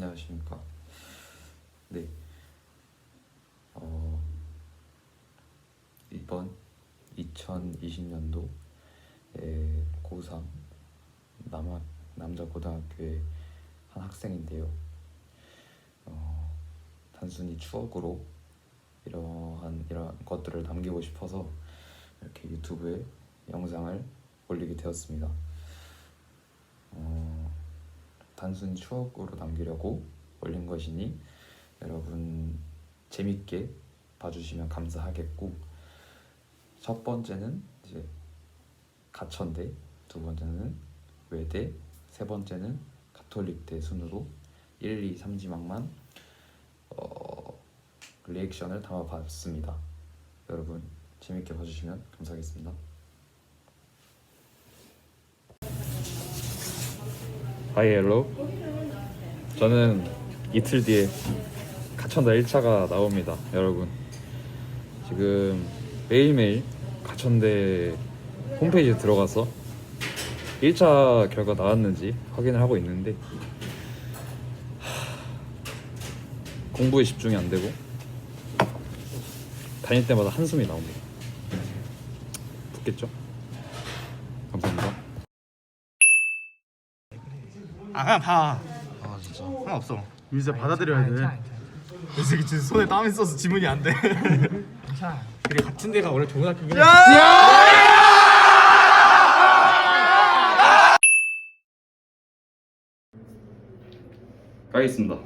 안녕하십니까. 네. 어, 이번 2020년도에 고3 남학 남자 고등학교의 한 학생인데요. 어, 단순히 추억으로 이러한 이러한 것들을 남기고 싶어서 이렇게 유튜브에 영상을 올리게 되었습니다. 어, 단순히 추억으로 남기려고 올린 것이니 여러분 재밌게 봐주시면 감사하겠고 첫 번째는 이제 가천대, 두 번째는 외대, 세 번째는 가톨릭대 순으로 1, 2, 3지망만 어, 리액션을 담아봤습니다. 여러분 재밌게 봐주시면 감사하겠습니다. 하이 헬로 저는 이틀 뒤에 가천다 1차가 나옵니다 여러분. 지금 매일매일 가천대 홈페이지에 들어가서 1차 결과 나왔는지 확인을 하고 있는데 하, 공부에 집중이 안 되고 다닐 때마다 한숨이 나옵니다. 붙겠죠? 감사합니다 아 그냥 봐. 아 진짜 상관없어. 유지야 받아들여야 돼. 이 새끼 지금 손에 땀 있어서 지문이 안 돼. 괜찮아. 그래 같은 데가 원래 좋은 학교긴 해. 가겠습니다.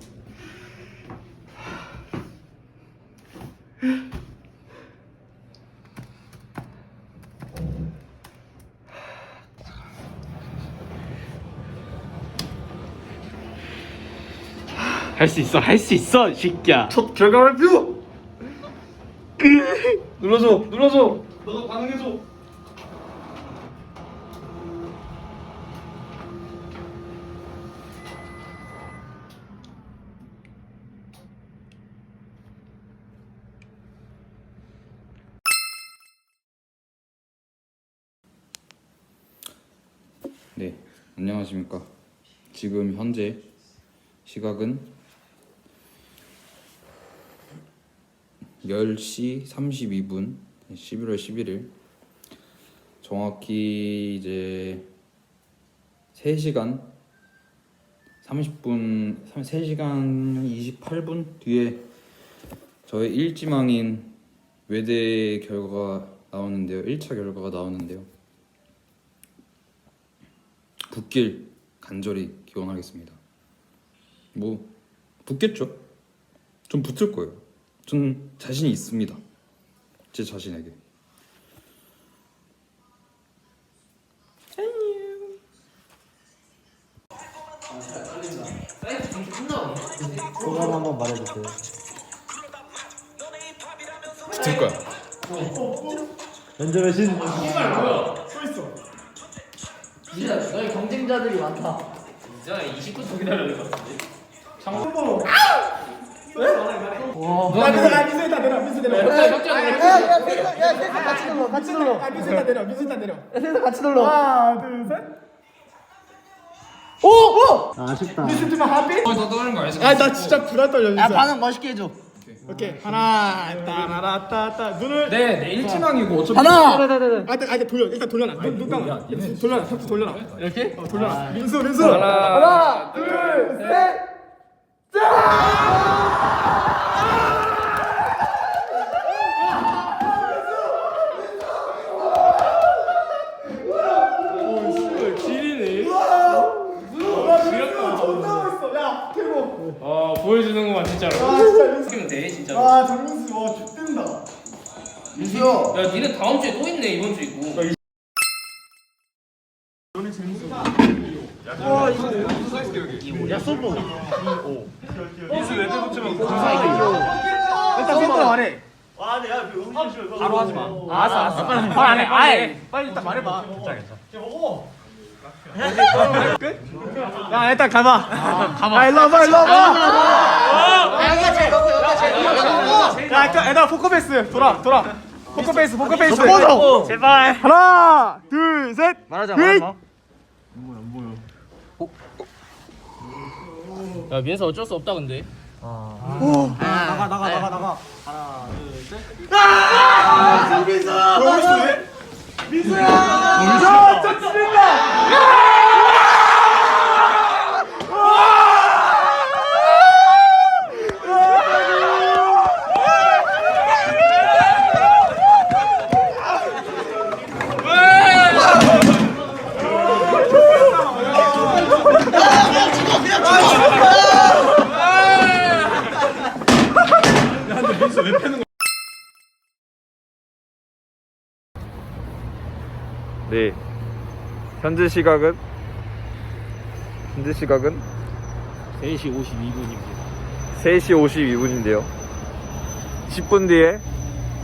할 수 있어 할 수 있어 이 새끼야 첫 결과 발표. 눌러줘 눌러줘 너도 반응해줘. 네, 안녕하십니까. 지금 현재 시각은 10시 32분 11월 11일 정확히 이제 3시간 30분 3시간 28분 뒤에 저의 일지망인 외대 결과가 나오는데요. 1차 결과가 나오는데요. 붙길 간절히 기원하겠습니다. 뭐 붙겠죠? 좀 붙을 거예요. 전 자신이 있습니다. 제 자신에게. 소감 한번 말해주세요. 붙을 거야. 면접의 신. 진짜 너희 경쟁자들이 많다. 야 민수 야 민수 일단 내려. 민수 내려. 야야야 셋다 같이 눌러 같이 눌러. 야 민수 일단 내려. 민수 일단 내려. 야 셋다 같이 눌러. 하나 둘 셋. 아쉽다. 민수 좀 하피. 더 떠는 거 알지? 아나 진짜 불안 떨려 민수. 야 반응 멋있게 해줘. 오케이 하나 따라라따따 눈을. 네, 내 일지망이고 어차피 하나. 아, 일단, 아, 일단 돌려. 일단 돌려놔. 눈, 눈 감아. 돌려놔. 삼촌 돌려놔. 이렇게? 어, 돌려놔. 민수, 민수. 하나 둘 셋. 존나 멋있어. 야, 태고. 어 보여주는구만 진짜로. 아, 진짜 민수. 지금 돼 진짜로. 와, 정민수. 와, 죽된다. 민수요. 야 니는 다음 주에 또 있네 이번 주 있고. 일단 센터 말해. 바로 하지 마. 알았어 알았어. 빨리 안 해 아예 빨리 일단 말해봐. 야, 일단 가봐. 가봐. 야, 일로 와봐, 일로 와봐. 야 여기가 제일 높고 여기가 제일 높고. 야, 일단 얘들아, 포커페이스. 돌아, 돌아. 포커페이스, 포커페이스. 제발. 하나, 둘, 셋. 말하자! 말하자. 야 민서 어쩔 수 없다 근데 나가 나가 나가 나가. 하나 둘 셋. 네. 현재 시각은 현재 시각은 3시 52분입니다 3시 52분인데요. 10분 뒤에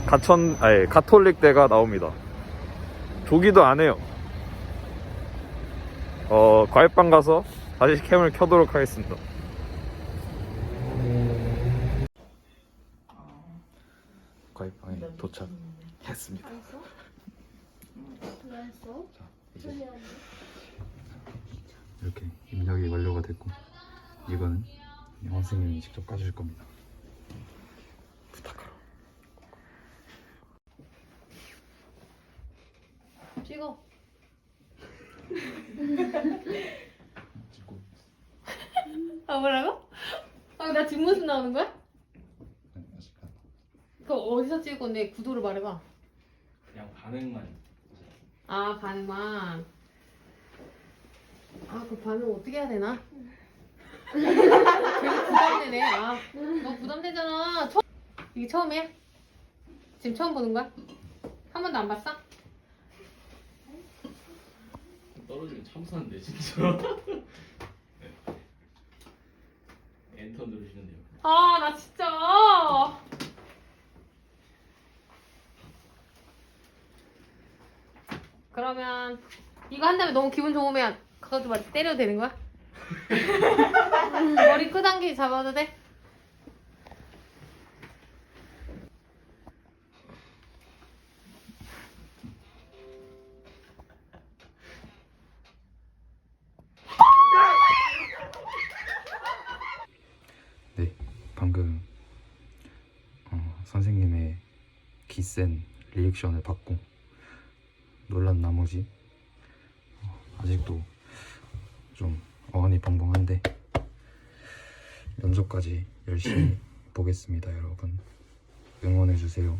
가천 아니 가톨릭 대가 나옵니다. 조기도 안 해요. 어 과일빵 가서 다시 캠을 켜도록 하겠습니다. 과일빵에 도착했습니다. 이렇게 입력이 완료가 됐고 이거는 영원 선생님이 직접 까주실 겁니다. 부탁하러. 찍어. 찍고 아 뭐라고? 아 나 뒷모습 나오는 거야? 아직 안. 그거 어디서 찍을 건데 구도를 말해봐. 그냥 반응만 아 반응만. 아 그 반응 어떻게 해야 되나? 괜히 부담되네. 아 너 부담되잖아. 처... 이게 처음이야? 지금 처음 보는 거야? 한 번도 안 봤어? 떨어지면 참사인데 진짜 엔터 누르시면 돼요 아 나 진짜. 그러면 이거 한 다음에 너무 기분 좋으면 그것도 막 때려도 되는 거야? 머리 끄당기 잡아도 돼? 네, 방금 어, 선생님의 기센 리액션을 받고 놀란 나머지 어, 아직도 좀 어안이 벙벙한데 면접까지 열심히 보겠습니다, 여러분. 응원해 주세요.